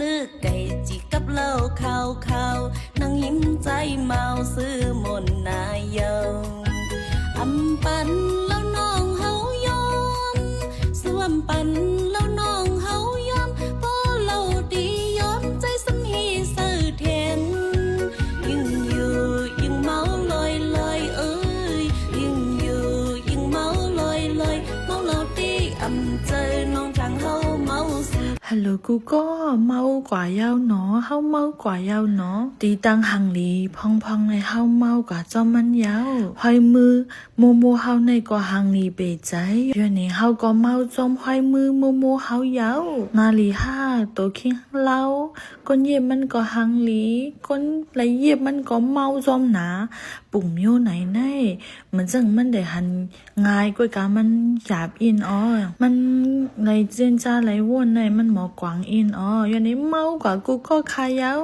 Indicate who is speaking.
Speaker 1: นึกไก่จิกกับเหล้าข้าวข้าวนั่งยิ้มใจเมาซื้อมนต์นายเยาอำปันแล้วน้องเฮายอมสวมปันแล้วน้องเฮายอมพอเราดียอมใจสำฮีสื่อเทนยิ่งอยู่ยิ่งเมาลอยลอยเอ้ยยิ่งอยู่ยิ่งเมาลอยลอยเมาเราดีอำเจอน้องทางเฮาเมาสื่อ
Speaker 2: ฮัลโหลกูก็ เมากว่าเย้าเนาะเฮาเมากว่าเย้าเนาะตีตังหังลีพองพองในเฮาเมากว่าจอมมันเย้าหอยมือโมโมเฮาในก็หังลีเปใจอยู่นี่เฮาก็เมาจอมหอยมือโมโมเฮาเย้านาลีห้าตัวคิงเล่าก้นเย็บมันก็หังลีก้นไหลเย็บมันก็เมาจอมหนา ปุ่มโยไหนในเหมือนจังมันได้หันง่ายกว่าการมันหยาบอินอ้อมันในเจนจ้าไหลวนในมันหมอกวางอินอ้ออย่านี้เมากว่ากูก็คายเอา